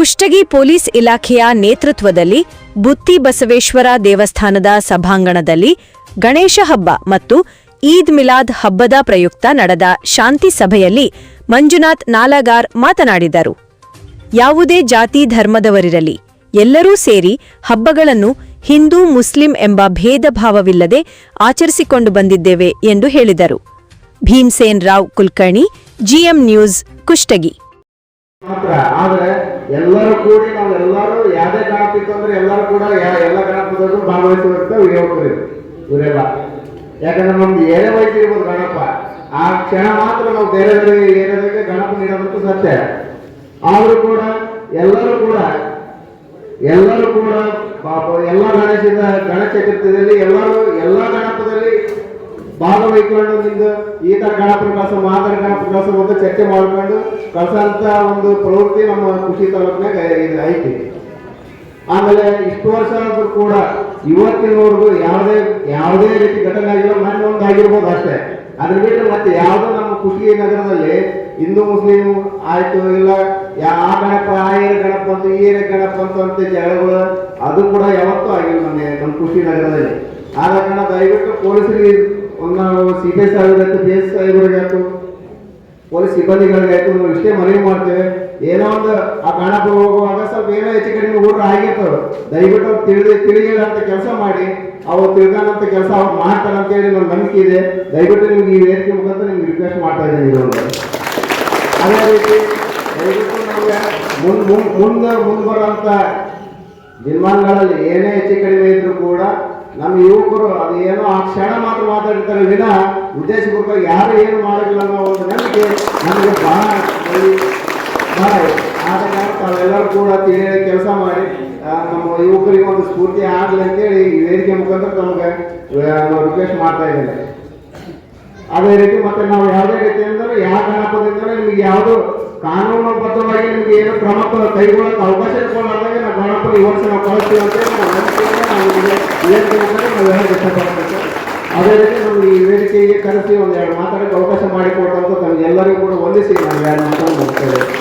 Kushtagi police ಇಲಾಖೆಯ ನೇತೃತ್ವದಲ್ಲಿ ಬುತ್ತಿ ಬಸವೇಶ್ವರ ದೇವಸ್ಥಾನದ ಸಭಾಂಗಣದಲ್ಲಿ ಗಣೇಶ ಹಬ್ಬ ಮತ್ತು ಈದ್ ಮಿಲಾದ್ ಹಬ್ಬದ ಪ್ರಯುಕ್ತ ನಡೆದ ಶಾಂತಿ ಸಭೆಯಲ್ಲಿ ಮಂಜುನಾಥ್ ನಾಲಗಾರ್ ಮಾತನಾಡಿದರು. ಯಾವುದೇ ಜಾತಿ ಧರ್ಮದವರಿರಲಿ, ಎಲ್ಲರೂ ಸೇರಿ ಹಬ್ಬಗಳನ್ನು ಹಿಂದೂ ಮುಸ್ಲಿಂ ಎಂಬ ಭೇದ ಭಾವವಿಲ್ಲದೆ ಆಚರಿಸಿಕೊಂಡು ಬಂದಿದ್ದೇವೆ ಎಂದು ಹೇಳಿದರು. Bhimsen Rao Kulkarni, GM news Kushtagi. ಎಲ್ಲರೂ ಕೂಡಿ ನಾವು ಎಲ್ಲರೂ ಯಾವುದೇ ಗ್ರಾಫ್ ಇತ್ತು ಅಂದ್ರೆ ಎಲ್ಲರೂ ಕೂಡ ಎಲ್ಲ ಗಣಪದಲ್ಲೂ ಭಾಗವಹಿಸುವಂತ ಯುವಕರು ಇವರೆಲ್ಲ. ಯಾಕಂದ್ರೆ ನಮ್ದು ಏನೇ ವಯಸ್ಸು ಇರ್ಬೋದು ಗಣಪ, ಆ ಕ್ಷಣ ಮಾತ್ರ ನಾವು ಬೇರೆ ಬೇರೆ ಏರಿಯಾದಾಗೆ ಗಣಪ ನೀಡೋದಂತೂ ಸತ್ಯ ಆದರೂ ಕೂಡ ಎಲ್ಲರೂ ಕೂಡ ಎಲ್ಲರೂ ಕೂಡ ಪಾಪ ಎಲ್ಲ ಗಣೇಶದ ಗಣೇಶ ಚತುರ್ಥಿಯಲ್ಲಿ ಎಲ್ಲರೂ ಎಲ್ಲ ಗಣಪದಲ್ಲಿ ಭಾಗವಹಿಸಿಕೊಂಡು ನಿಮ್ದು ಈ ತರ ಗಣಪನ ಕಳಸ ಮಾದರಿ ಗಣಪನ ಒಂದು ಚರ್ಚೆ ಮಾಡ್ಕೊಂಡು ಕಳ್ಸಂತ ಒಂದು ಪ್ರವೃತ್ತಿ ನಮ್ಮ ಕೃಷಿ ತಾಲೂಕಿನಾಗ ಇದು ಐತಿ ಆಮೇಲೆ ಇಷ್ಟು ವರ್ಷ ಆದ್ರೂ ಕೂಡ ಇವತ್ತಿನವರೆಗೂ ಯಾವುದೇ ಯಾವುದೇ ರೀತಿ ಘಟನೆ ಆಗಿರೋ ಮೊನ್ನೆ ಒಂದು ಆಗಿರ್ಬೋದು ಅಷ್ಟೇ. ಅದ್ರ ಬಿಟ್ಟು ಮತ್ತೆ ಯಾವುದೋ ನಮ್ಮ ಖುಷಿ ನಗರದಲ್ಲಿ ಹಿಂದೂ, ಮುಸ್ಲಿಂ ಆಯ್ತು, ಇಲ್ಲ, ಯಾ- ಆ ಗಣಪ ಆ ಏರ ಗಣಪ ಅಂತ, ಈ ಏರಿಯ ಗಣಪ ಅಂತ ಅಂತ ಜಗಳಗಳು ಅದು ಕೂಡ ಯಾವತ್ತೂ ಆಗಿಲ್ಲ ನಮ್ಮ ನಮ್ಮ ಖುಷಿ ನಗರದಲ್ಲಿ. ಆದ ಕಾರಣ ದಯವಿಟ್ಟು ಪೊಲೀಸರಿಗೆ ಒಂದು ನಾವು ಸಿ ಬಿ ಎಸ್ ಆಗಿರತ್ತು ಎಸ್ ಪೊಲೀಸ್ ಸಿಬ್ಬಂದಿಗಳಿಗೆ ಆಯ್ತು ನಾವು ಇಷ್ಟೇ ಮನವಿ ಮಾಡ್ತೇವೆ. ಏನೋ ಒಂದು ಆ ಕಾಣಪ್ಪ ಹೋಗುವಾಗ ಸ್ವಲ್ಪ ಏನೋ ಹೆಚ್ಚು ಕಡಿಮೆ ಊರು ಆಗಿರ್ತವೆ ದಯವಿಟ್ಟು ಅವ್ರು ತಿಳಿದು ತಿಳಿಯಲಾಂತ ಕೆಲಸ ಮಾಡಿ. ಅವ್ರು ತಿಳ್ಕೊಂಡಂತ ಕೆಲಸ ಅವ್ರು ಮಾಡ್ತಾರೆ ಅಂತೇಳಿ ನನ್ನ ನಂಬಿಕೆ ಇದೆ. ದಯವಿಟ್ಟು ನಿಮ್ಗೆ ಈ ವೇದಿಕೆ ಮುಖಾಂತರ ನಿಮ್ಗೆ ರಿಕ್ವೆಸ್ಟ್ ಮಾಡ್ತಾ ಇದ್ದೀನಿ ಇದೊಂದು ಅದೇ ರೀತಿ ದಯವಿಟ್ಟು ನಮಗೆ ಮುಂದೆ ಮುಂದ್ ಮುಂದೆ ಬರುವಂತ ದಿನಮಾನಗಳಲ್ಲಿ ಏನೇ ಹೆಚ್ಚು ಕಡಿಮೆ ಇದ್ರು ಕೂಡ ನಮ್ಮ ಯುವಕರು ಅದು ಏನೋ ಆ ಕ್ಷಣ ಮಾತ್ರ ಮಾತಾಡ್ತಾರೆ ವಿನ ಉದ್ದೇಶಪೂರ್ವಕ ಯಾರು ಏನು ಮಾಡಿಲ್ಲ ಅನ್ನೋ ಒಂದು ನಂಬಿಕೆ ನಮಗೆ ಬಹಳ. ಆದ ಕಾರಣ ತಾವೆಲ್ಲರೂ ಕೂಡ ತಿಳಿಯ ಕೆಲಸ ಮಾಡಿ ನಮ್ಮ ಯುವಕರಿಗೆ ಒಂದು ಸ್ಫೂರ್ತಿ ಆಗಲಿ ಅಂತೇಳಿ ವೇದಿಕೆ ಮುಖಾಂತರ ನಮಗೆ ರಿಕ್ವೆಸ್ಟ್ ಮಾಡ್ತಾ ಇದ್ದಾರೆ ಅದೇ ರೀತಿ ಮತ್ತೆ ನಾವು ಯಾವುದೇ ರೀತಿ ಅಂದ್ರೆ ಯಾವ ಗಣಪದಿಂದ ನಿಮಗೆ ಯಾವುದು ಕಾನೂನುಬದ್ಧವಾಗಿ ನಿಮಗೆ ಏನು ಕ್ರಮ ಕೈಗೊಳ್ಳೋಕೆ ಅವಕಾಶ ಗಣಪ ವರ್ಷ ನಾವು ಕಳಿಸ್ತೀವಿ ನಾವು ಅದೇ ರೀತಿ ನಮ್ಗೆ ಈ ವೇದಿಕೆಗೆ ಕರೆಸಿ ಒಂದು ಎರಡು ಮಾತಾಡಕ್ಕೆ ಅವಕಾಶ ಮಾಡಿಕೊಟ್ಟಂತ ತಮ್ಗೆ ಎಲ್ಲರಿಗೂ ಕೂಡ ವಂದಿಸಿ ನಾವು ಎರಡು ಮುಗಿಸ್ತೇವೆ